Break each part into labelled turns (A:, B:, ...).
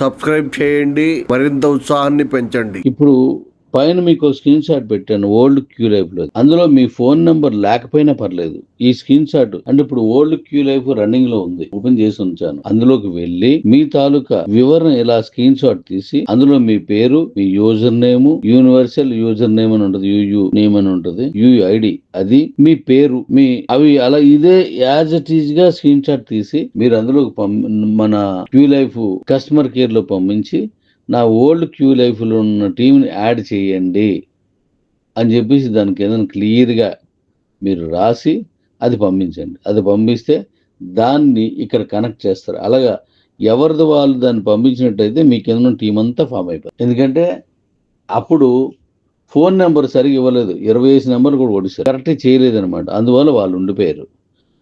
A: Subscribe చేయండి మరింత ఉత్సాహాన్ని పెంచండి.
B: ఇప్పుడు పైన మీకు స్క్రీన్ షాట్ పెట్టాను ఓల్డ్ క్యూ లైఫ్లో అందులో మీ ఫోన్ నంబర్ లేకపోయినా పర్లేదు ఈ స్క్రీన్ షాట్ అంటే ఇప్పుడు ఓల్డ్ క్యూ లైఫ్ రన్నింగ్లో ఉంది ఓపెన్ చేసి ఉంచాను. అందులోకి వెళ్ళి మీ తాలూకా వివరణ ఇలా స్క్రీన్ షాట్ తీసి అందులో మీ పేరు మీ username universal username అని ఉంటుంది యూయూ నేమ్ అని ఉంటుంది యూఐడి అది మీ పేరు మీ అవి అలా ఇదే యాజ్ ఇట్ ఈజ్గా స్క్రీన్ షాట్ తీసి మీరు అందులోకి పం- మన క్యూ లైఫ్ కస్టమర్ కేర్లో పంపించి నా ఓల్డ్ క్యూ లైఫ్లో ఉన్న టీంని యాడ్ చేయండి అని చెప్పేసి దానికి ఏదైనా క్లియర్గా మీరు రాసి అది పంపించండి. అది పంపిస్తే దాన్ని ఇక్కడ కనెక్ట్ చేస్తారు. అలాగా ఎవరిది వాళ్ళు దాన్ని పంపించినట్టయితే మీకు ఏదైనా టీం అంతా ఫామ్ అయిపోతుంది. ఎందుకంటే అప్పుడు ఫోన్ నెంబర్ సరిగా ఇవ్వలేదు. ఇరవై ఐదు నెంబర్ కూడా ఓడిస్తారు. కరెక్ట్ చేయలేదనమాట అందువల్ల వాళ్ళు ఉండిపోయారు.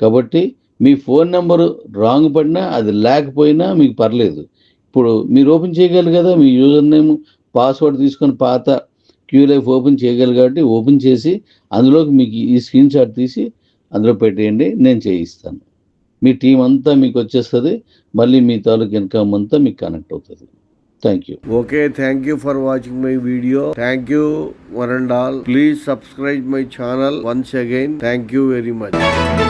B: కాబట్టి మీ ఫోన్ నెంబరు రాంగ్ పడినా అది లేకపోయినా మీకు పర్లేదు. ఇప్పుడు మీరు ఓపెన్ చేయగలరు కదా మీ యూజర్ నేమ్ పాస్వర్డ్ తీసుకొని పాత క్యూ లైఫ్ ఓపెన్ చేయగలరు కాబట్టి ఓపెన్ చేసి అందులోకి మీకు ఈ స్క్రీన్ షాట్ తీసి అందులో పెట్టేయండి నేను చేయిస్తాను. మీ టీం అంతా మీకు వచ్చేస్తుంది మళ్ళీ మీ తాలూకు ఇన్కమ్ అంతా మీకు కనెక్ట్ అవుతుంది. Thank you
A: okay thank you for watching my video thank you one and all please subscribe my channel once again thank you very much